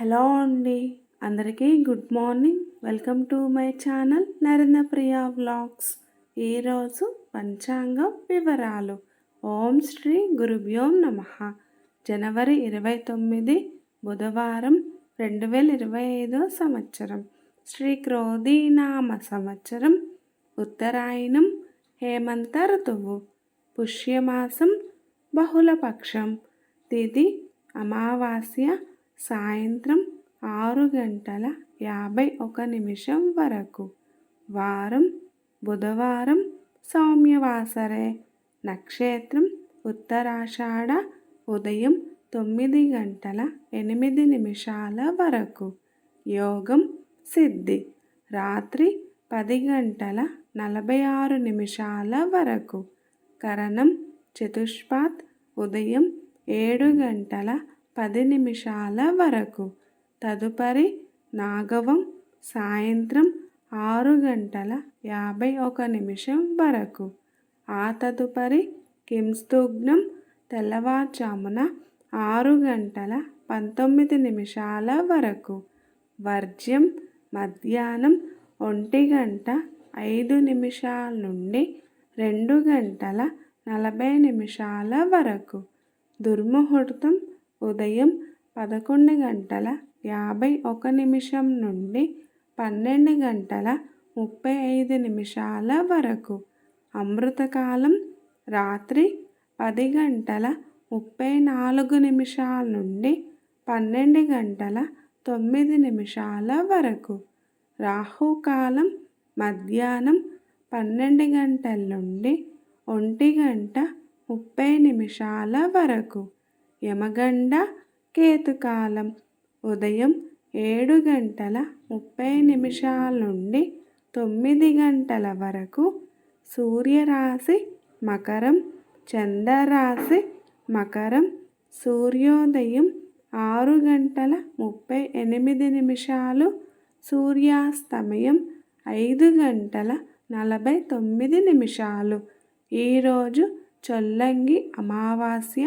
Hello అండి. అందరికీ good morning. Welcome to my channel Narendra Priya vlogs. ఈరోజు పంచాంగం వివరాలు. ఓం శ్రీ గురుభ్యోం నమ. జనవరి ఇరవై తొమ్మిది బుధవారం రెండు వేల ఇరవై ఐదో సంవత్సరం. శ్రీ క్రోధీనామ సంవత్సరం. ఉత్తరాయణం హేమంత ఋతువు. పుష్యమాసం బహుళపక్షం. తిథి అమావాస్య సాయంత్రం ఆరు గంటల యాభై ఒక నిమిషం వరకు. వారం బుధవారం సౌమ్యవాసరే. నక్షత్రం ఉత్తరాషాఢ ఉదయం తొమ్మిది గంటల ఎనిమిది నిమిషాల వరకు. యోగం సిద్ధి. రాత్రి పది గంటల నలభై ఆరు నిమిషాల వరకు. కరణం చతుష్పాత్. ఉదయం ఏడు గంటల పది నిమిషాల వరకు. తదుపరి నాగవం సాయంత్రం ఆరు గంటల యాభై ఒక నిమిషం వరకు. ఆ తదుపరి కింస్తుగ్నం తెల్లవారుజామున ఆరు గంటల పంతొమ్మిది నిమిషాల వరకు. వర్జ్యం మధ్యాహ్నం ఒంటి గంట ఐదు నిమిషాల నుండి రెండు గంటల నలభై నిమిషాల వరకు. దుర్ముహూర్తం ఉదయం పదకొండు గంటల యాభై ఒక నిమిషం నుండి పన్నెండు గంటల ముప్పై ఐదు నిమిషాల వరకు. అమృతకాలం రాత్రి పది గంటల ముప్పై నాలుగు నిమిషాల నుండి పన్నెండు గంటల తొమ్మిది నిమిషాల వరకు. రాహుకాలం మధ్యాహ్నం పన్నెండు గంటల నుండి ఒంటి గంట ముప్పై నిమిషాల వరకు. యమగండ కేతుకాలం. ఉదయం ఏడు గంటల ముప్పై నిమిషాల నుండి తొమ్మిది గంటల వరకు సూర్యరాశి మకరం చంద్రరాశి మకరం సూర్యోదయం ఆరు గంటల ముప్పై ఎనిమిది నిమిషాలు సూర్యాస్తమయం ఐదు గంటల నలభై తొమ్మిది నిమిషాలు. ఈరోజు చొల్లంగి అమావాస్య